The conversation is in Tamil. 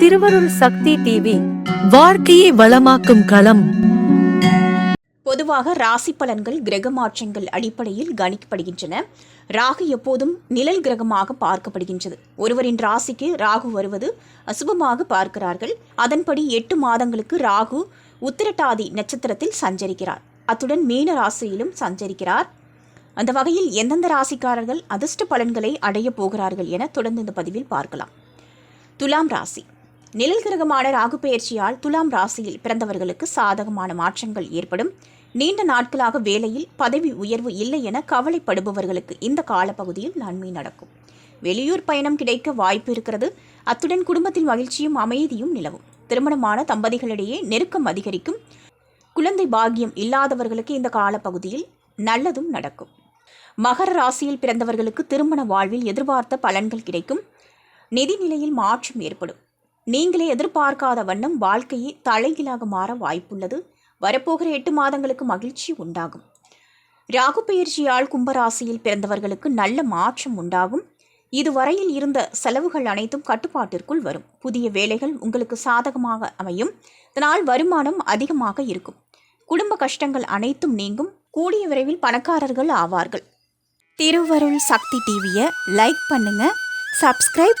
திருவருள் சக்தி டிவி வாழ்க்கையை வளமாக்கும் களம். பொதுவாக ராசி பலன்கள் கிரக மாற்றங்கள் அடிப்படையில் கணிக்கப்படுகின்றன. ராகு எப்போதும் நிழல் கிரகமாக பார்க்கப்படுகின்றது. ஒருவரின் ராசிக்கு ராகு வருவது அசுபமாக பார்க்கிறார்கள். அதன்படி எட்டு மாதங்களுக்கு ராகு உத்திரட்டாதி நட்சத்திரத்தில் சஞ்சரிக்கிறார். அத்துடன் மீன ராசியிலும் சஞ்சரிக்கிறார். அந்த வகையில் எந்தெந்த ராசிக்காரர்கள் அதிர்ஷ்ட பலன்களை அடையப் போகிறார்கள் என தொடர்ந்து இந்த பதிவில் பார்க்கலாம். துலாம் ராசி. நிழல் கிரகமான ராகு பெயர்ச்சியால் துலாம் ராசியில் பிறந்தவர்களுக்கு சாதகமான மாற்றங்கள் ஏற்படும். நீண்ட நாட்களாக வேலையில் பதவி உயர்வு இல்லை என கவலைப்படுபவர்களுக்கு இந்த காலப்பகுதியில் நன்மை நடக்கும். வெளியூர் பயணம் கிடைக்க வாய்ப்பு இருக்கிறது. அத்துடன் குடும்பத்தில் மகிழ்ச்சியும் அமைதியும் நிலவும். திருமணமான தம்பதிகளிடையே நெருக்கம் அதிகரிக்கும். குழந்தை பாக்கியம் இல்லாதவர்களுக்கு இந்த காலப்பகுதியில் நல்லதும் நடக்கும். மகர ராசியில் பிறந்தவர்களுக்கு திருமண வாழ்வில் எதிர்பார்த்த பலன்கள் கிடைக்கும். நிதி நிலையில் மாற்றம் ஏற்படும். நீங்களே எதிர்பார்க்காத வண்ணம் வாழ்க்கையை தலைகீழாக மாற வாய்ப்புள்ளது. வரப்போகிற எட்டு மாதங்களுக்கு மகிழ்ச்சி உண்டாகும். ராகு பெயர்ச்சியால் கும்பராசியில் பிறந்தவர்களுக்கு நல்ல மாற்றம் உண்டாகும். இதுவரையில் இருந்த செலவுகள் அனைத்தும் கட்டுப்பாட்டிற்குள் வரும். புதிய வேலைகள் உங்களுக்கு சாதகமாக அமையும். இதனால் வருமானம் அதிகமாக இருக்கும். குடும்ப கஷ்டங்கள் அனைத்தும் நீங்கும். கூடிய விரைவில் பணக்காரர்கள் ஆவார்கள். திருவருள் சக்தி டிவியை லைக் பண்ணுங்க. சப்ஸ்கிரைப்